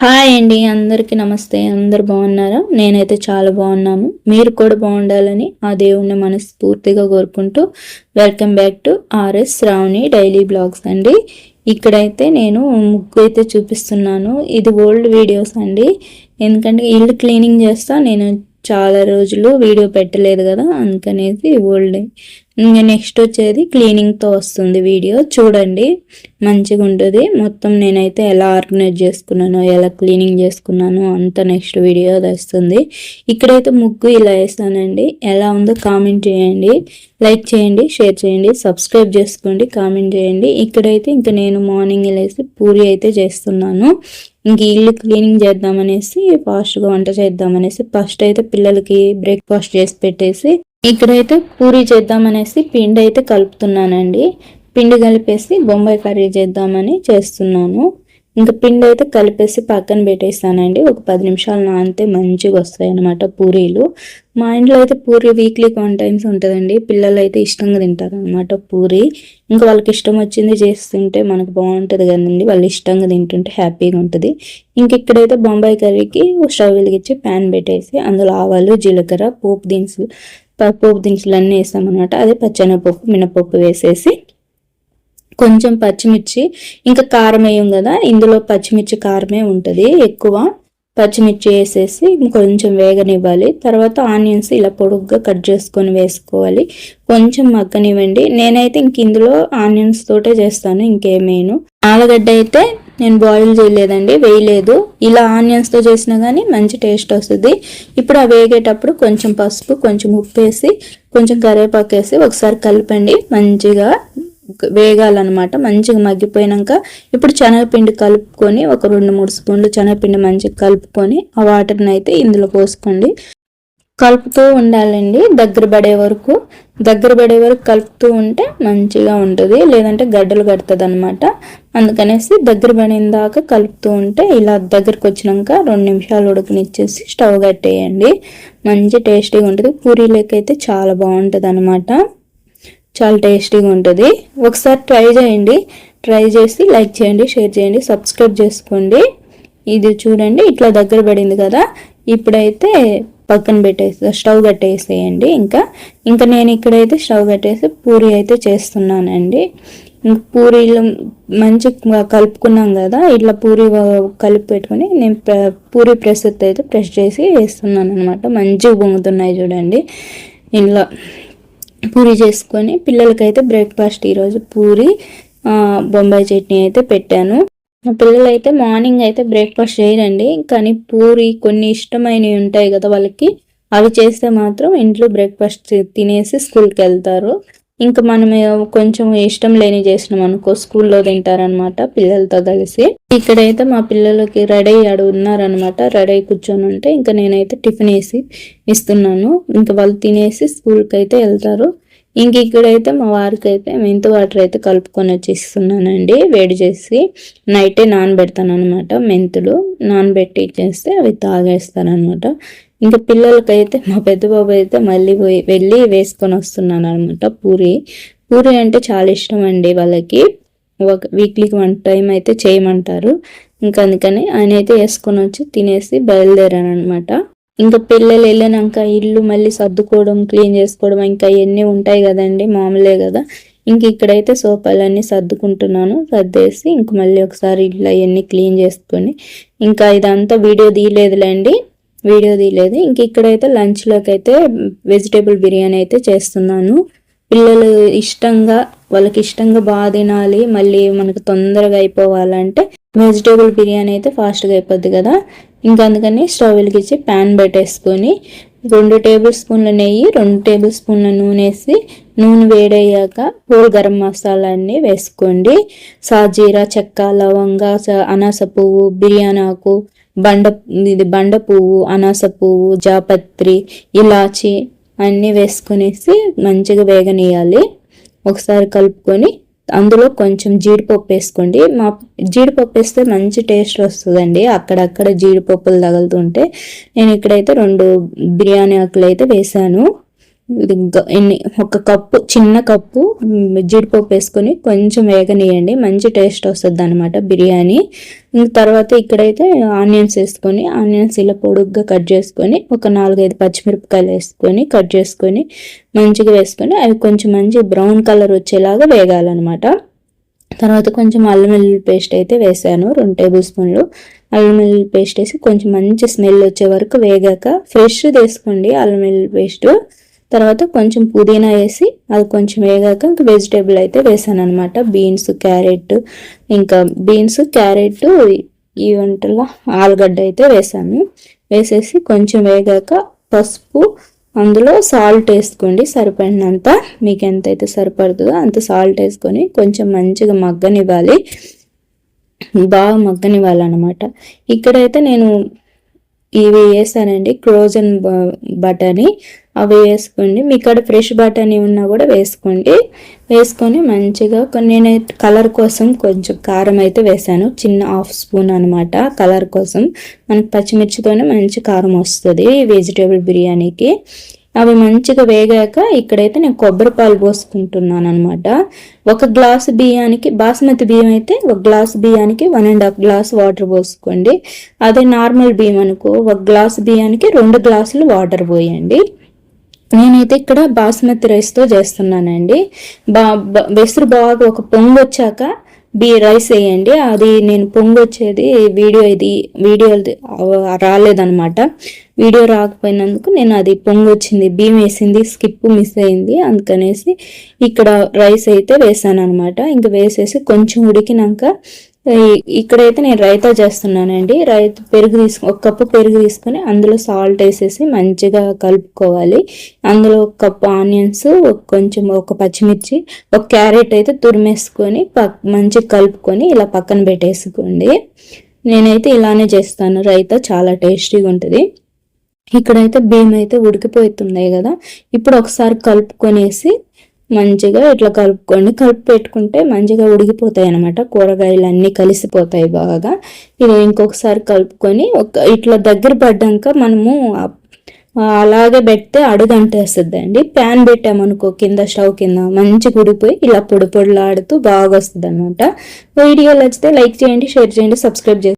Hi అండి అందరికీ నమస్తే. అందరు బాగున్నారా? నేనైతే చాలా బాగున్నాను మీరు కూడా బాగుండాలని ఆ దేవుణ్ణి మనస్ఫూర్తిగా కోరుకుంటూ welcome back to R S Sravani daily blogs అండి. ఇక్కడైతే నేను ముగ్గు అయితే చూపిస్తున్నాను. ఇది ఓల్డ్ వీడియోస్ అండి. ఎందుకంటే ఇల్లు క్లీనింగ్ చేస్తా నేను చాలా రోజులు వీడియో పెట్టలేదు కదా అందుకనేసి ఓల్డ్ ఇంకా నెక్స్ట్ వచ్చేది క్లీనింగ్తో వస్తుంది వీడియో. చూడండి మంచిగా ఉంటుంది. మొత్తం నేనైతే ఎలా ఆర్గనైజ్ చేసుకున్నానో ఎలా క్లీనింగ్ చేసుకున్నానో అంత నెక్స్ట్ వీడియో వస్తుంది ఇక్కడైతే ముగ్గు ఇలా వేస్తానండి ఎలా ఉందో కామెంట్ చేయండి. లైక్ చేయండి షేర్ చేయండి సబ్స్క్రైబ్ చేసుకోండి కామెంట్ చేయండి. ఇక్కడైతే ఇంకా నేను మార్నింగ్ వెళ్ళేసి పూరి అయితే చేస్తున్నాను. ఇంక ఇల్లు క్లీనింగ్ చేద్దామనేసి ఫాస్ట్గా వంట చేద్దామనేసి ఫస్ట్ అయితే పిల్లలకి బ్రేక్ఫాస్ట్ చేసి పెట్టేసి ఇక్కడైతే పూరి చేద్దామనేసి పిండి అయితే కలుపుతున్నానండి. పిండి కలిపేసి బొంబాయి కర్రీ చేద్దామని చేస్తున్నాను. ఇంకా పిండి అయితే కలిపేసి పక్కన పెట్టేస్తానండి. ఒక పది నిమిషాలు నానితే మంచిగా వస్తాయి అనమాట పూరీలు. మా ఇంట్లో అయితే పూరి వీక్లీ వన్ టైమ్స్ ఉంటుందండి. పిల్లలు అయితే ఇష్టంగా తింటారు అనమాట పూరి. ఇంకా వాళ్ళకి ఇష్టం వచ్చింది చేస్తుంటే మనకు బాగుంటుంది కదండి. వాళ్ళు ఇష్టంగా తింటుంటే హ్యాపీగా ఉంటుంది. ఇంక ఇక్కడైతే బొంబాయి కర్రీకి స్టవ్ వెలిగించి ప్యాన్ పెట్టేసి అందులో ఆవాలు జీలకర్ర పోపు దినుసులు పోపు దినుసులు అన్నీ వేస్తామన్నమాట. అదే పచ్చనపప్పు మినపప్పు వేసేసి కొంచెం పచ్చిమిర్చి ఇంకా కారం వేయం కదా ఇందులో పచ్చిమిర్చి కారమే ఉంటుంది ఎక్కువ. పచ్చిమిర్చి వేసేసి కొంచెం వేగనివ్వాలి. తర్వాత ఆనియన్స్ ఇలా పొడుగ్గా కట్ చేసుకొని వేసుకోవాలి. కొంచెం మగ్గనివ్వండి. నేనైతే ఇంక ఇందులో ఆనియన్స్ తోటే చేస్తాను ఇంకేమేను ఆలుగడ్డ అయితే నేను బాయిల్ చేయలేదండి వేయలేదు. ఇలా ఆనియన్స్తో చేసినా కానీ మంచి టేస్ట్ వస్తుంది. ఇప్పుడు ఆ వేగేటప్పుడు కొంచెం పసుపు కొంచెం ఉప్పు వేసి కొంచెం కరివేపాకు వేసి ఒకసారి కలపండి మంచిగా. వేగాలన్నమాట. మంచిగా మగ్గిపోయినాక ఇప్పుడు శనగపిండి కలుపుకొని ఒక రెండు మూడు స్పూన్లు శనగపిండి మంచిగా కలుపుకొని ఆ వాటర్ని అయితే ఇందులో పోసుకోండి. కలుపుతూ ఉండాలండి. దగ్గర పడే వరకు దగ్గర పడే వరకు కలుపుతూ ఉంటే మంచిగా ఉంటుంది. లేదంటే గడ్డలు కడుతుంది అనమాట అందుకనేసి దగ్గర పడిన దాకా కలుపుతూ ఉంటే ఇలా దగ్గరకు వచ్చినాక రెండు నిమిషాలు ఉడకనిచ్చేసి స్టవ్ కట్టేయండి. మంచి టేస్టీగా ఉంటుంది. పూరీలకైతే చాలా బాగుంటుంది అనమాట చాలా టేస్టీగా ఉంటుంది. ఒకసారి ట్రై చేయండి. ట్రై చేసి లైక్ చేయండి షేర్ చేయండి సబ్స్క్రైబ్ చేసుకోండి. ఇది చూడండి ఇట్లా దగ్గర పడింది కదా. ఇప్పుడైతే పక్కన పెట్టేసి స్టవ్ కట్టేసేయండి ఇంకా. ఇంకా నేను ఇక్కడైతే స్టవ్ కట్టేసి పూరి అయితే చేస్తున్నానండి. పూరీలు మంచిగా కలుపుకున్నాం కదా. ఇట్లా పూరి కలిపి పెట్టుకొని నేను పూరి ప్రెస్ అయితే ప్రెస్ చేసి వేస్తున్నాను అనమాట మంచిగా పొంగుతున్నాయి చూడండి. ఇంట్లో పూరి చేసుకొని పిల్లలకైతే బ్రేక్ఫాస్ట్ ఈరోజు పూరి బొంబాయి చట్నీ అయితే పెట్టాను. పిల్లలైతే పిల్లలు అయితే మార్నింగ్ అయితే బ్రేక్ఫాస్ట్ చేయరండి కానీ పూరి కొన్ని ఇష్టమైనవి ఉంటాయి కదా వాళ్ళకి అవి చేస్తే మాత్రం ఇంట్లో బ్రేక్ఫాస్ట్ తినేసి స్కూల్కి వెళ్తారు. ఇంకా మనం కొంచెం ఇష్టం లేని చేసినాం అనుకో స్కూల్లో తింటారనమాట పిల్లలతో కలిసి. ఇక్కడైతే మా పిల్లలకి రెడీ ఆడు ఉన్నారనమాట. రెడీ కూర్చొని ఉంటే ఇంకా నేనైతే టిఫిన్ వేసి ఇస్తున్నాను. ఇంకా వాళ్ళు తినేసి స్కూల్కి అయితే వెళ్తారు. ఇంక ఇక్కడైతే మా వారికి అయితే మెంతు వాటర్ అయితే కలుపుకొని వచ్చేస్తున్నానండి. వేడి చేసి నైటే నానబెడతాను అనమాట మెంతులు. నానబెట్టి చేస్తే అవి తాగేస్తారనమాట ఇంకా పిల్లలకైతే మా పెద్ద బాబు అయితే మళ్ళీ పోయి వెళ్ళి వేసుకొని వస్తున్నాను అనమాట పూరి. పూరి అంటే చాలా ఇష్టం అండి వాళ్ళకి. ఒక వీక్లీకి వన్ టైం అయితే చేయమంటారు. ఇంకా అందుకని ఆయన అయితే వేసుకొని వచ్చి తినేసి బయలుదేరాను అనమాట ఇంకా పిల్లలు వెళ్ళినాక ఇల్లు మళ్ళీ సర్దుకోవడం క్లీన్ చేసుకోవడం ఇంకా ఇవన్నీ ఉంటాయి కదండి మామూలే కదా. ఇంక ఇక్కడైతే సోఫాలన్నీ సర్దుకుంటున్నాను సర్దేసి ఇంక మళ్ళీ ఒకసారి ఇల్లు అవన్నీ క్లీన్ చేసుకొని. ఇంకా ఇదంతా వీడియో తీయలేదులేండి వీడియో తీయలేదు. ఇంక ఇక్కడైతే లంచ్లోకి అయితే వెజిటేబుల్ బిర్యానీ అయితే చేస్తున్నాను. పిల్లలు ఇష్టంగా వాళ్ళకి ఇష్టంగా బాగా తినాలి మళ్ళీ మనకు తొందరగా అయిపోవాలంటే వెజిటేబుల్ బిర్యానీ అయితే ఫాస్ట్గా అయిపోద్ది కదా. ఇంకా అందుకని స్టవ్ వెలిగించి ప్యాన్ పెట్టేసుకొని రెండు టేబుల్ స్పూన్ల నెయ్యి రెండు టేబుల్ స్పూన్ల నూనె వేసి నూనె వేడయ్యాక హోల్ గరం మసాలా అన్ని వేసుకోండి. సాజీరా చెక్క లవంగ అనాస పువ్వు బిర్యానీ ఆకు బండ ఇది బండ పువ్వు అనాస పువ్వు జాపత్రి ఇలాచి అన్నీ వేసుకునేసి మంచిగా వేగనీయాలి ఒకసారి కలుపుకొని అందులో కొంచెం జీడిపప్పు వేసుకోండి. మా జీడిపప్పు వేస్తే మంచి టేస్ట్ వస్తుందండి. అక్కడక్కడ జీడిపప్పులు తగులుతుంటే నేను ఇక్కడైతే రెండు బిర్యానీ ఆకులు అయితే వేసాను. ఇది ఎన్ని ఒక కప్పు చిన్న కప్పు జీడిపప్పు వేసుకొని కొంచెం వేగనీయండి మంచి టేస్ట్ వస్తుంది అనమాట బిర్యానీ తర్వాత ఇక్కడైతే ఆనియన్స్ వేసుకొని ఆనియన్స్ ఇలా పొడుగ్గా కట్ చేసుకొని ఒక నాలుగైదు పచ్చిమిరపకాయలు వేసుకొని కట్ చేసుకొని మంచిగా వేసుకొని అవి కొంచెం మంచి బ్రౌన్ కలర్ వచ్చేలాగా వేగాలన్నమాట. తర్వాత కొంచెం అల్లం వెల్లుల్లి పేస్ట్ అయితే వేసాను రెండు టేబుల్ స్పూన్లు. అల్లం వెల్లుల్లి పేస్ట్ వేసి కొంచెం మంచి స్మెల్ వచ్చే వరకు వేగాక ఫ్రెష్ తీసుకోండి అల్లం వెల్లుల్లి పేస్ట్. తర్వాత కొంచెం పుదీనా వేసి అది కొంచెం వేగాక ఇంకా వెజిటేబుల్ అయితే వేసాను అనమాట బీన్స్ క్యారెట్ ఇంకా బీన్స్ క్యారెట్ ఈ వంటలో ఆలుగడ్డ అయితే వేసాను. వేసేసి కొంచెం వేగాక పసుపు అందులో సాల్ట్ వేసుకోండి. సరిపడినంత మీకు ఎంతైతే సరిపడుతుందో అంత సాల్ట్ వేసుకొని కొంచెం మంచిగా మగ్గనివ్వాలి. బాగా మగ్గనివ్వాలన్నమాట. ఇక్కడైతే నేను ఇవి వేసానండి క్రోజన్ బటానీ అవి వేసుకోండి. మీ కాడ ఫ్రెష్ బటానీ ఉన్నా కూడా వేసుకోండి. వేసుకొని మంచిగా కొన్ని నేనైతే కలర్ కోసం కొంచెం కారం అయితే వేసాను. చిన్న హాఫ్ స్పూన్ అనమాట కలర్ కోసం. మనకు పచ్చిమిర్చితోనే మంచి కారం వస్తుంది వెజిటేబుల్ బిర్యానీకి. అవి మంచిగా వేగాక ఇక్కడైతే నేను కొబ్బరి పాలు పోసుకుంటున్నాను అనమాట ఒక గ్లాసు బియ్యానికి బాస్మతి బియ్యం అయితే ఒక గ్లాస్ బియ్యానికి one and half glass water పోసుకోండి. అదే నార్మల్ బియ్యం అనుకో ఒక గ్లాస్ బియ్యానికి రెండు గ్లాసులు వాటర్ పోయండి. నేనైతే ఇక్కడ బాస్మతి రైస్తో చేస్తున్నానండి. బా బ- వెసురు బాగా ఒక పొంగు వచ్చాక బీ రైస్ వేయండి. అది నేను పొంగు వచ్చేది వీడియో ఇది వీడియో రాలేదనమాట వీడియో రాకపోయినందుకు నేను అది పొంగు వచ్చింది బియ్యం వేసింది స్కిప్ మిస్ అయింది. అందుకనేసి ఇక్కడ రైస్ అయితే వేసాను అనమాట ఇంకా వేసేసి కొంచెం ఉడికినాక ఇక్కడైతే నేను రైతా చేస్తున్నానండి. రైతా పెరుగు తీసుకు ఒక కప్పు పెరుగు తీసుకొని అందులో సాల్ట్ వేసేసి మంచిగా కలుపుకోవాలి. అందులో ఒక కప్పు ఆనియన్స్ కొంచెం ఒక పచ్చిమిర్చి ఒక క్యారెట్ అయితే తురిమేసుకొని పక్ మంచిగా కలుపుకొని ఇలా పక్కన పెట్టేసుకోండి. నేనైతే ఇలానే చేస్తాను. రైతా చాలా టేస్టీగా ఉంటుంది. ఇక్కడైతే బియ్యం అయితే ఉడికిపోతున్నాయి కదా. ఇప్పుడు ఒకసారి కలుపుకొనేసి మంచిగా ఇట్లా కలుపుకోండి కలిపి పెట్టుకుంటే మంచిగా ఉడికిపోతాయి అనమాట కూరగాయలు అన్నీ కలిసిపోతాయి బాగా. ఇది ఇంకొకసారి కలుపుకొని ఒక ఇట్లా దగ్గర పడ్డాక మనము అలాగే పెడితే అడుగంటేస్తుంది అండి ప్యాన్ పెట్టామనుకో కింద స్టవ్ కింద మంచిగా ఉడిపోయి ఇలా పొడి పొడిలాడుతూ బాగా వస్తుంది అనమాట వీడియో నచ్చితే లైక్ చేయండి షేర్ చేయండి సబ్స్క్రైబ్ చేయండి.